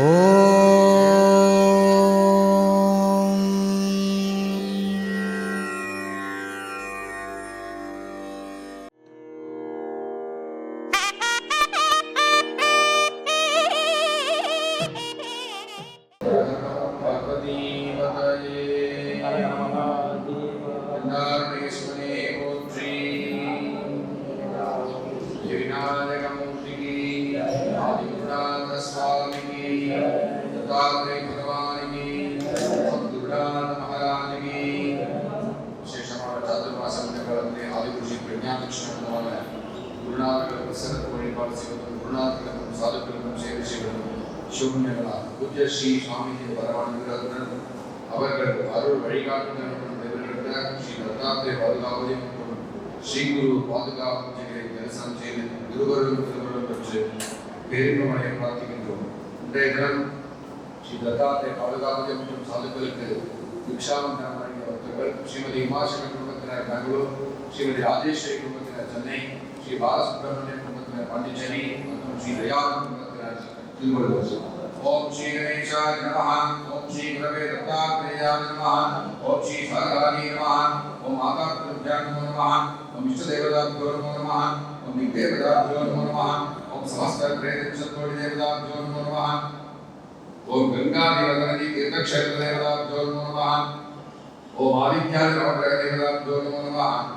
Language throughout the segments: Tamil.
Oh. ஆதிகுருஜி பிரஜாதட்சிணமான குருநாதர்களுக்கு சிறப்பு வழிபாடு செய்வதும் குருநாதர்களுக்கும் சாதுக்களுக்கும் சேவை செய்வதும் சிவபுண்ணியங்களால் பூஜ்ய ஸ்ரீ சுவாமிஜி பரவானுகிறதுடன் அவர்கள் அருள் வழிகாட்டுதலுடன் நிறைவேற்ற ஸ்ரீ தத்தாத்திரை பாதுகாவதி மற்றும் ஸ்ரீ குரு பாதுகாப்பு தரிசனம் செய்து இருவரும் திருவருள் பெற்று பெருமையை பிரார்த்திக்கின்றோம். இன்றைய தினம் ஸ்ரீ தத்தாத்திரை பாதுகாப்பு மற்றும் சாதுக்களுக்கு தீட்சாவந்தனம் வழங்கிய பக்தர்கள் ஸ்ரீமதி உமாசங்கர் குடும்பத்தினர் பெங்களூர் شری راجیش کمتر چنئی شری بال سبرمنیہ کمتر پانڈیچری شری دیا کمتر تلمر ओम श्री गणेशाय नमः ओम श्री रवे दत्तात्रेयाय नमः ओम श्री सागरानी नमः ओम माता कृपया नमः नमः ओम इष्ट देवता गुरु नमः ओम नित्य देवता गुरु नमः ओम समस्त प्रेत चतुर्थ देवता गुरु नमः ओम गंगा निवारण जी के तक्षक देवता गुरु नमः ओम आदि ज्ञान रवे देवता गुरु नमः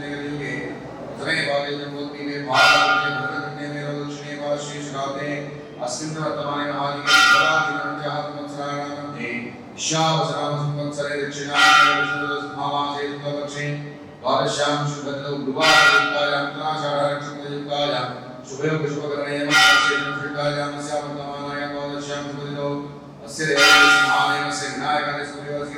उतने वाले जन्मोत्ती में भाव के भरतने में रोदक्षिणे वा शेष राते अस्मिन् वर्तमाने महादिके सदादिनन्ते आत्मत्सराणामध्ये शावसराम संवत्सरे दक्षिणायने विष्णुदस्मावासे द्वपक्षे द्वादश्यां शुभद्रौ गुरुवारयुक्तायां त्राषाढारक्षमयुक्तायां शुभयोग शुभकरणे मासे नक्षत्रायां स्यावर्तमानाय द्वादश्यां शुभदिनौ अस्य देवस्य सिंहाने अस्य विनायकाय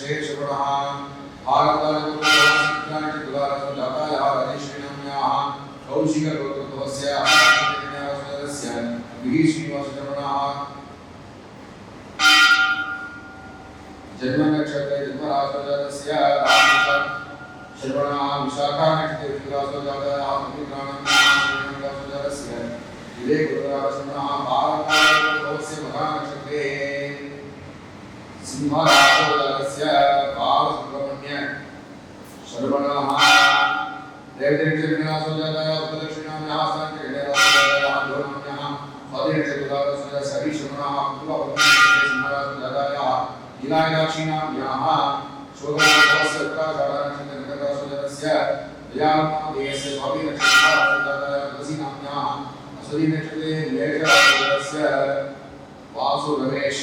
శ్రేష్ భాగ్యాలు 무식한 것도 도세야 하나님의 나라에서 세야 미기심이 와서 전하나 జన్మనక్షత్ర श्रवणः देवदेवनासोजाताय उपदक्षिणाम्याः साङ्ख्येनासोजाताय धोरणाम्याः स्वाधीनक्षत्रुदासोजातः सरीश्रवणः पूर्वपत्नीक्षत्रे सिंहरासोजाताय लीलायदाक्षिणाम्याः शोभनाथस्य उत्तराषाढानक्षत्रनिकटासोजातस्य दयात्मादेयस्य स्वामीनक्षत्रासोजाताय तुलसीनाम्याः अस्वदीनक्षत्रे लेखरासोजातस्य वासु रमेश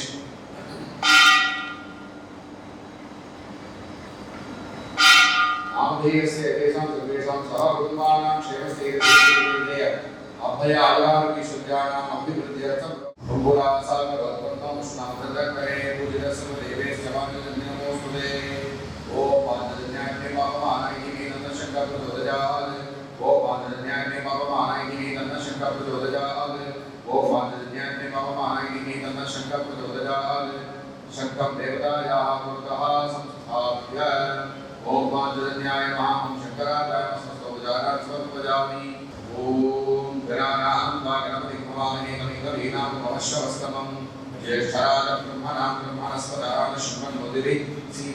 అభివృద్ధి అర్థం అంబులా సాధన భగవంతం స్నాతకరే పూజ దేవే సమాజ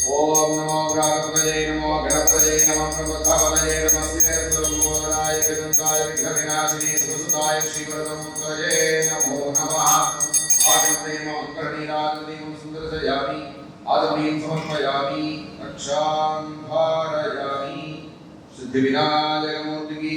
ओम नमो गणपतये नमो गणपतये नमः प्रबोधावनये नमस्ते सर्वमोदनाय गजन्ताय विघ्नविनाशिनी सुसुताय श्रीवरदमुदये नमो नमः आदित्ये नमो कर्णीराजदीपं सुन्दरसयामि आदमीं समर्पयामि रक्षां धारयामि सिद्धिविनायकमूर्तिकी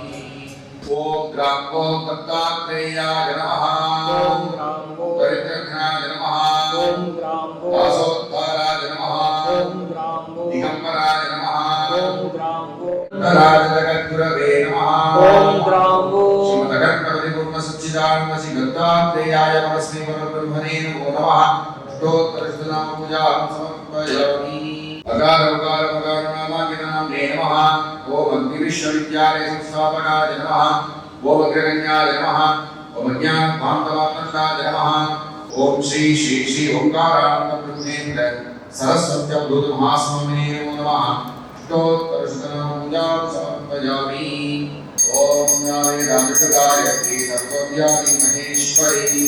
पूजयामि ओम ग्रामो दत्तात्रेयाय नमः ओम रामो दरिद्रघ्नाय नमः ओम रामो दासोद्धाराय नमः ओम रामो दिगम्बराय नमः ओम रामो राजजगद्गुरवे नमः ओम रामो श्रीमदगणपतिपूर्णसच्चिदानन्दसिगद्धात्रेयाय परस्मै परब्रह्मणे नमो नमः अष्टोत्तरशतनामपूजां समर्पयामि नमः ॐ अग्निविश्वविद्यालय संस्थापकाय नमः ॐ अग्रगण्याय नमः ॐ अज्ञानभान्तवान्तराय नमः ॐ श्री श्री श्री ओङ्कारान्तब्रह्मेन्द्र सरस्वत्यभूतमहास्वामि नमो नमः ष्टोत्तरशतनामूजां समर्पयामि ॐ ज्ञानेनाय सर्वव्यामि महेश्वरी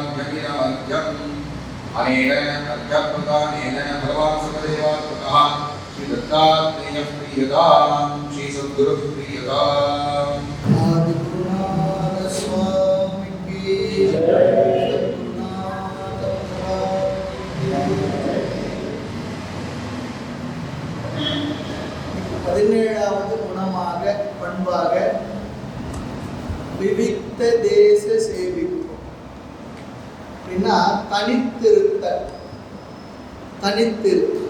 अनेन अर्घ्यप्रदानेन भगवान् सुखदेवात्मकः श्रीदत्तात्रेयः प्रीयताम् श्रीसद्गुरुः प्रीयताम् आदिगुरुनाथ स्वामी की सद्गुरुनाथ பதினேழாவது குணமாக பண்பாக விவிக்த தேச சேவிக்கும் அப்படின்னா தனித்திருத்த தனித்திருத்தல்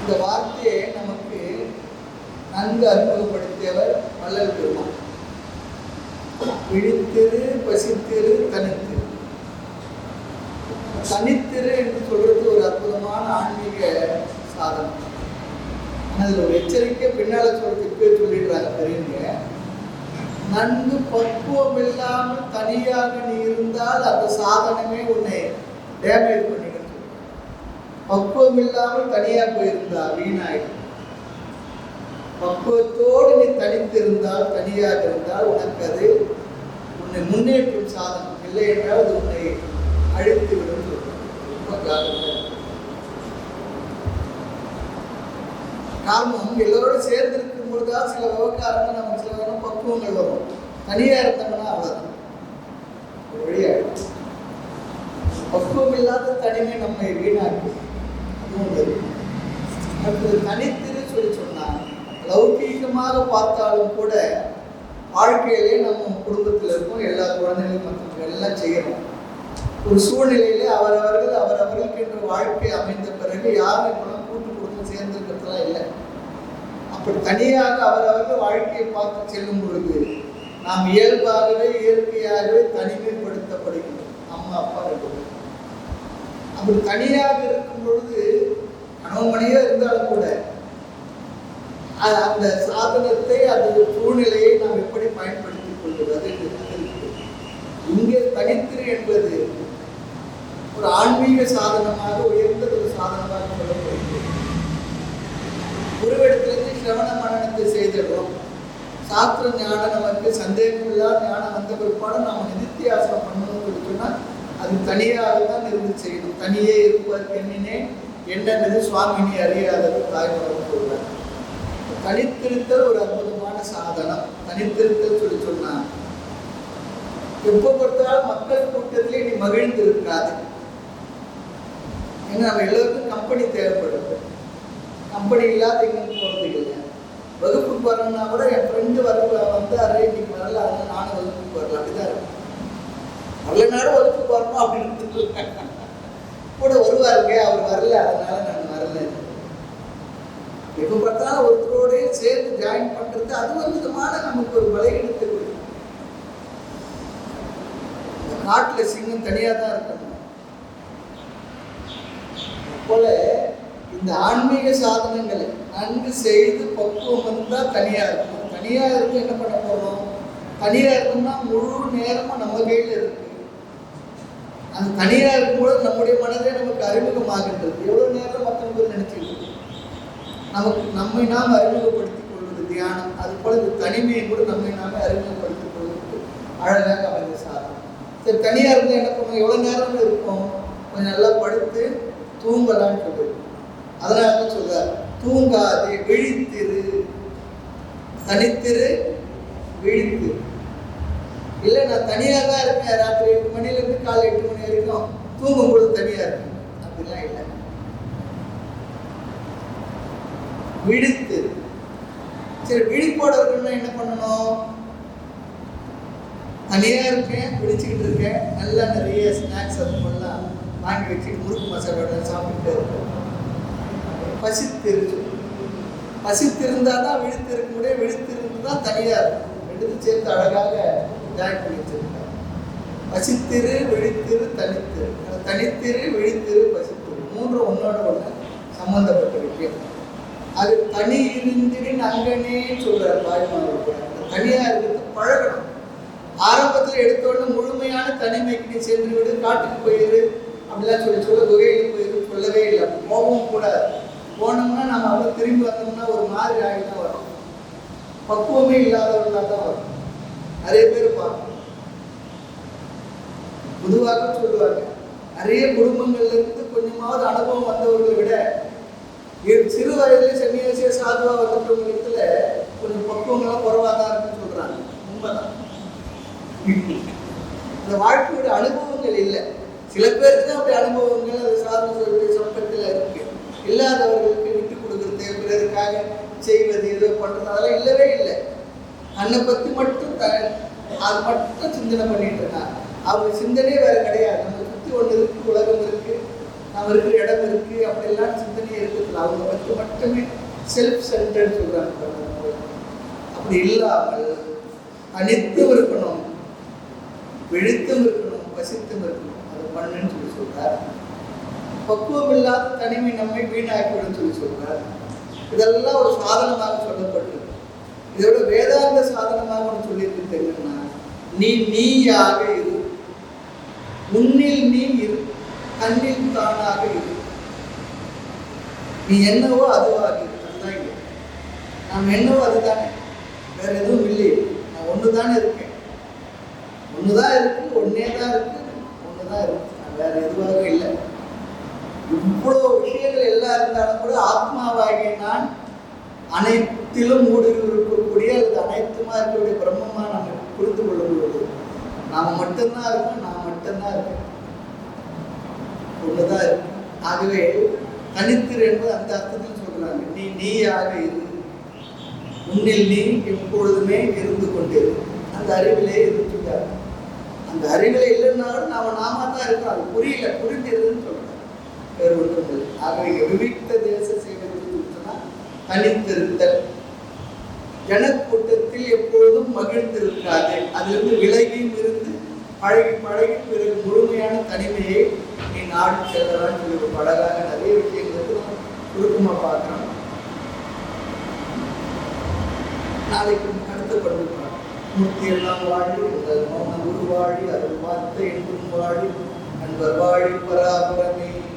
இந்த வார்த்தையை நமக்கு நன்கு அறிமுகப்படுத்தியவர் வள்ளல் பெருமாள் விழித்திரு பசித்திரு தனித்திரு. தனித்திரு என்று சொல்றது ஒரு அற்புதமான ஆன்மீக சாதனம். அதில் ஒரு எச்சரிக்கை பின்னால சொல்றது இப்பவே சொல்லிடுறாங்க தெரியுங்க. நன்கு பக்குவம் இல்லாமல் தனியாக நீ இருந்தால் அந்த சாதனமே உன்னை டேமேஜ் பண்ணிடும் பக்குவம் இல்லாமல் தனியாக போயிருந்தா வீணாயிடும். பக்குவத்தோடு நீ தனித்திருந்தால் தனியாக இருந்தால் உனக்கு அது உன்னை முன்னேற்றும் சாதனம். இல்லை என்றால் அது உன்னை அழித்து விடும் ரொம்ப ஜாக்கிரதையா காரணம் எல்லோரோடு சேர்ந்திருக்கும் பொழுது சில விவகாரங்கள் நம்ம சில பக்குவங்கள் வரும். தனியாக இருந்தோம்னா அவ்வளவுதான் ஒரு பக்குவம் இல்லாத தனிமை நம்மை வீணாக்கு. அதுவும் தனித்திரு சொல்லி சொன்னால் லௌகீகமாக பார்த்தாலும் கூட வாழ்க்கையிலே நம்ம குடும்பத்தில் இருக்கோம் எல்லா குழந்தைகளும் மற்றவங்க எல்லாம் செய்யணும் ஒரு சூழ்நிலையிலே அவரவர்கள் அவரவர்களுக்கு என்ற வாழ்க்கை அமைந்த பிறகு யாரும் அப்படி தனியாக அவரவர்கள் வாழ்க்கையை பார்த்து செல்லும் பொழுது நாம் இயல்பாகவே இயற்கையாகவே தனிமைப்படுத்தப்படுகிறோம். அம்மா அப்பா இருக்கிறோம் அப்படி தனியாக இருக்கும் பொழுது கணவன் இருந்தாலும் கூட அந்த சாதனத்தை அந்த சூழ்நிலையை நாம் எப்படி பயன்படுத்திக் கொள்வது இங்கே தனித்திரு என்பது ஒரு ஆன்மீக சாதனமாக உயர்ந்த ஒரு சாதனமாக சொல்லப்படுகிறது சிரவண மரணத்தை செய்திடுறோம் சாஸ்திர ஞானம் நமக்கு சந்தேகம் இல்லாத ஞானம் வந்த பிற்பாடு நாம் நிதித்தியாசனம் பண்ணணும்னு சொன்னால் அது தனியாக தான் இருந்து செய்யணும் தனியே இருப்பதற்கு என்னினே என்னென்னது சுவாமினி அறியாதது தாய்மரம் சொல்றார் தனித்திருத்தல் ஒரு அற்புதமான சாதனம். தனித்திருத்தல் சொல்லி சொன்னார் எப்போ பொறுத்தாலும் மக்கள் கூட்டத்திலே நீ மகிழ்ந்து இருக்காது ஏன்னா நம்ம எல்லாருக்கும் கம்பெனி தேவைப்படுது. கம்பெனி இல்லாத எங்கேயும் போகிறது இல்லை வகுப்புக்கு வரணும்னா கூட என் ஃப்ரெண்டு வர வந்தார் இன்னைக்கு வரல அதனால நானும் வகுப்புக்கு வரல. அப்படிதான் இருக்கும் வரலனாலும் வகுப்புக்கு வரணும் அப்படின்னு கூட வருவாருங்க அவர் வரல அதனால நான் வரல. எப்போ பார்த்தாலும் ஒருத்தரோடய சேர்ந்து ஜாயின் பண்ணுறது அது ஒரு விதமான நமக்கு ஒரு பலகீனத்தை கொடுக்கும். இந்த சிங்கம் தனியாக தான் இருக்கணும் போல இந்த ஆன்மீக சாதனங்களை நன்கு செய்து பக்குவம் வந்தால் தனியா இருக்கும். தனியாக இருக்கும் என்ன பண்ண போகிறோம் தனியா இருக்கும்னா முழு நேரமும் நம்ம கையில் இருக்கு. அந்த தனியாக இருக்கும்போது நம்முடைய மனதே நமக்கு அறிமுகமாகின்றது. எவ்வளவு நேரம் மற்றவங்க நினைச்சிட்டு நமக்கு நம்மை நாம் அறிமுகப்படுத்திக் கொள்வது தியானம். அது போல இந்த தனிமையை கூட நம்மை நாமே அறிமுகப்படுத்திக் கொள்வதற்கு அழகாக அமைந்த சாதனம். சரி தனியாக இருந்தால் என்ன பண்ணுவோம்? எவ்வளவு நேரம் இருக்கும் கொஞ்சம் நல்லா படுத்து தூங்கலான்னு சொல்லியிருக்கோம் அதனால தான் சொல்றார் தூங்காதே விழித்திரு. தனித்திரு விழித்திரு. இல்லை நான் தனியாக தான் இருக்கேன். ராத்திரி எட்டு மணிலேருந்து காலை எட்டு மணி வரைக்கும் தூங்கும் பொழுது தனியாக இருக்கேன். அப்படிலாம் இல்லை. விழித்து சரி விழிப்போட இருக்கணும்னா என்ன பண்ணணும்? தனியாக இருக்கேன் விழிச்சுக்கிட்டு இருக்கேன். நல்லா நிறைய ஸ்நாக்ஸ் அது பண்ணலாம் வாங்கி வச்சுட்டு முறுக்கு மசாலோட சாப்பிட்டு இருக்கேன் பசித்திரு பசித்திருந்தா தான் விழித்து இருக்க முடியும். விழித்திருந்து தான் தனியா இருக்கும். ரெண்டுத்தையும் சேர்த்து அழகாக ஜாயின் பண்ணி வச்சிருக்காங்க. பசித்திரு விழித்திரு தனித்திரு. தனித்திரு விழித்திரு பசித்திரு. மூன்று ஒன்னோட ஒன்று சம்பந்தப்பட்ட விஷயம். அது தனி இருந்திரின் அங்கனே சொல்றார் தாய்மார்கள் தனியா இருக்கிறது பழகணும். ஆரம்பத்தில் எடுத்தோடனே முழுமையான தனிமைக்கு நீ சென்று விடு காட்டுக்கு போயிரு. அப்படிலாம் சொல்லி சொல்ல குகையில் போயிரு சொல்லவே இல்லை. போகவும் கூடாது போனோம்னா நம்ம அப்படியே திரும்பி வந்தோம்னா ஒரு மாதிரி ஆகிதான் வரும். பக்குவமே இல்லாதவர்களாக தான் வரும். நிறைய பேர் பார்க்கணும் பொதுவாக சொல்லுவாங்க நிறைய குடும்பங்கள்ல இருந்து கொஞ்சமாவது அனுபவம் வந்தவர்களை விட சிறு வயதுல சன்னியாசிய சாதுவா வந்துட்டவங்களிடத்துல கொஞ்சம் பக்குவங்களாம் குறைவாக தான் இருக்குன்னு சொல்றாங்க. உண்மைதான். அந்த வாழ்க்கையோட அனுபவங்கள் இல்லை. சில பேருக்கு தான் அப்படி அனுபவங்கள் அது சார்ந்த சொல்லி இருக்கு இல்லாதவர்களுக்கு விட்டு கொடுக்குறது பிறருக்காக செய்வது ஏதோ பண்றது அதெல்லாம் இல்லவே இல்லை. அன்னை பத்தி மட்டும் த அது மட்டும் சிந்தனை பண்ணிட்டு இருக்காங்க. அவங்க சிந்தனையே வேற கிடையாது. நம்ம சுத்தி ஒன்று இருக்கு உலகம் இருக்கு நம்ம இருக்கிற இடம் இருக்கு அப்படிலாம் சிந்தனையே இருக்குது அவங்க பத்தி மட்டுமே செல்ஃப் சென்டர்னு சொல்றாங்க அப்படி இல்லாமல் அனைத்தும் இருக்கணும். வெடித்தும் இருக்கணும். பசித்தும் இருக்கணும். அது பண்ணுன்னு சொல்லி சொல்றார் பக்குவம் இல்லாத தனிமை நம்மை வீணாக்கிவிடும் சொல்லி சொல்றார். இதெல்லாம் ஒரு சாதனமாக சொல்லப்பட்டு இதோட வேதாந்த சாதனமாக ஒன்று சொல்லியிருக்கு தெரியும்னா நீ நீயாக இரு. உன்னில் நீ இரு. கண்ணில் தானாக இரு. நீ என்னவோ அதுவாக இரு. அதுதான் இல்லை நாம் என்னவோ அதுதானே. வேற எதுவும் இல்லையே நான் ஒன்று தானே இருக்கேன். ஒன்று தான் இருக்கு ஒன்னே தான் இருக்கு. ஒன்று தான் இருக்கு. நான் வேற எதுவாக இல்லை. இவ்வளோ விஷயங்கள் எல்லாம் இருந்தாலும் கூட ஆத்மாவாகிய நான் அனைத்திலும் ஊடுருவி இருக்கக்கூடிய அல்லது அனைத்துமா இருக்கக்கூடிய பிரம்மமா நம்ம புரிந்து கொள்ளும் பொழுது நாம மட்டும்தான் இருக்கோம் நான் மட்டும்தான் இருக்கேன். ஒன்றுதான் இருக்கு. ஆகவே தனித்திரு என்பது அந்த அர்த்தத்தில் சொல்றாங்க. நீ நீயாக இரு. உன்னில் நீ எப்பொழுதுமே இருந்து கொண்டிரு அந்த அறிவிலே இருந்துட்டார் அந்த அறிவிலே இல்லைன்னாலும் நாம நாம தான் இருக்கோம். அது புரியல புரிஞ்சிருதுன்னு சொல்றோம். வேறு ஆகவே எவ்வித்த தேச சேவை தனித்திருத்தல். ஜனக்கூட்டத்தில் எப்பொழுதும் மகிழ்ந்திருக்காது. அதிலிருந்து விலகியும் இருந்து பழகி பழகி பிறகு முழுமையான தனிமையை நீ நாடு செல்லலாம் சொல்லி ஒரு பழகாக நிறைய விஷயங்களுக்கு நம்ம சுருக்கமா பார்க்கிறோம் நாளைக்கு அடுத்த படுத்து மூர்த்தி எல்லாம் வாழி உங்கள் மௌன உருவாழி அருள் பார்த்த என்றும் வாழி நண்பர் வாழி பராபரமே.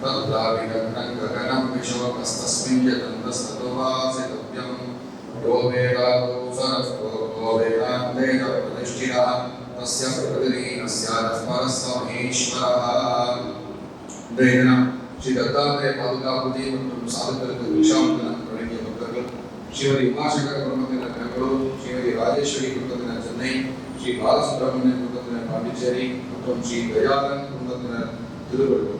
हरेरनाग्निः गङ्गुहायां विघ्नाददेतद्यतयो विशन्ति वेदान्तविज्ञानसुनिश्चितार्था सन्न्यासयोगादतयः शुद्धसत्त्वाः ते ब्रह्मलोके परान्तकाले परापरा परिमुच्यन्ति सर्वे तत्रविवाहमलमेश्वरो निजत्पुण्डरीकरुणमध्यसर्गस्थम् तद्राविगग्नं गगनं विशोकस्तस्मिन् यतन्तस्ततो वासितव्यम् यो वेदादौ सरस्तो यो वेदान्तेन प्रतिष्ठितः तस्य प्रकृतिरीनस्यादः परस्य महेश्वरः இன்றைய தினம் ஸ்ரீ தத்தாத்திரேய பாதுகாப்புதி மற்றும் சாதுக்களுக்கு விஷாந்தன வழங்கிய பக்தர்கள் ஸ்ரீமதி உமாசங்கர் குடும்பத்தினர் பெங்களூர் ஸ்ரீமதி ராஜேஸ்வரி குடும்பத்தினர் சென்னை ஸ்ரீ பாலசுப்ரமணியன் குடும்பத்தினர் பாண்டிச்சேரி மற்றும் ஸ்ரீ தயாளன் குடும்பத்தினர் திருவள்ளூர்